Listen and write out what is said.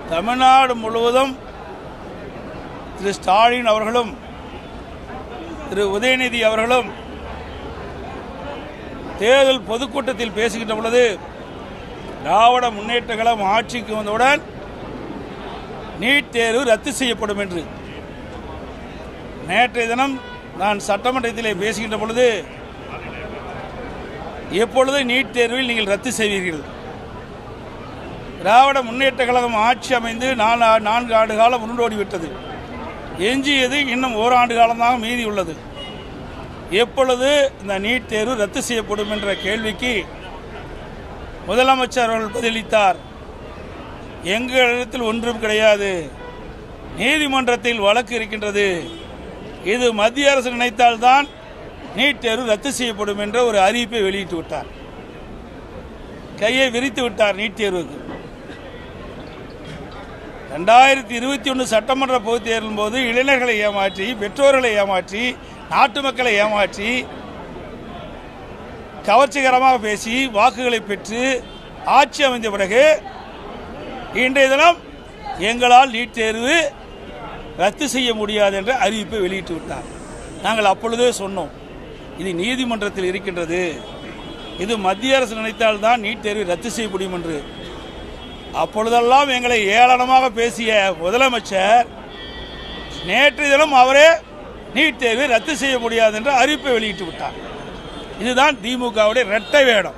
தமிழ்நாடு முழுவதும் திரு ஸ்டாலின் அவர்களும் திரு உதயநிதி அவர்களும் தேர்தல் பொதுக்கூட்டத்தில் பேசுகின்ற பொழுது திராவிட முன்னேற்ற கழகம் ஆட்சிக்கு வந்தவுடன் நீட் தேர்வு ரத்து செய்யப்படும் என்று. நேற்றைய தினம் நான் சட்டமன்றத்திலே பேசுகின்ற பொழுது எப்பொழுது நீட் தேர்வில் நீங்கள் ரத்து செய்வீர்கள்? திராவிட முன்னேற்ற கழகம் ஆட்சி அமைந்து நாலு நான்கு ஆண்டு காலம் உருண்டோடிவிட்டது எஞ்சியது இன்னும் ஓராண்டு காலமாக மீதி உள்ளது. எப்பொழுது இந்த நீட் தேர்வு ரத்து செய்யப்படும் என்ற கேள்விக்கு முதலமைச்சர் அவர்கள் பதிலளித்தார். எங்களிடத்தில் ஒன்றும் கிடையாது. நீதிமன்றத்தில் வழக்கு இருக்கின்றது. இது மத்திய அரசு நினைத்தால்தான் நீட் தேர்வு ரத்து செய்யப்படும் என்ற ஒரு அறிவிப்பை வெளியிட்டு விட்டார். கையை விரித்து விட்டார் நீட் தேர்வுக்கு. ரெண்டாயிரத்தி இருபத்தி ஒன்று சட்டமன்ற பொதுத் தேர்தலின் போது இளைஞர்களை ஏமாற்றி பெற்றோர்களை ஏமாற்றி நாட்டு மக்களை ஏமாற்றி கவர்ச்சிகரமாக பேசி வாக்குகளை பெற்று ஆட்சி அமைந்த பிறகு இன்றைய தினம் எங்களால் நீட் தேர்வு ரத்து செய்ய முடியாது என்ற அறிவிப்பை வெளியிட்டு விட்டார். நாங்கள் அப்பொழுதே சொன்னோம் இது நீதிமன்றத்தில் இருக்கின்றது. இது மத்திய அரசு நினைத்தால்தான் நீட் தேர்வை ரத்து செய்ய முடியும் என்று. அப்பொழுதெல்லாம் எங்களை ஏளனமாக பேசிய முதலமைச்சர் நேற்று தினம் அவரே நீட் தேர்வை ரத்து செய்ய முடியாது என்ற அறிவிப்பை வெளியிட்டு விட்டார். இதுதான் திமுகவுடைய இரட்டை வேடம்.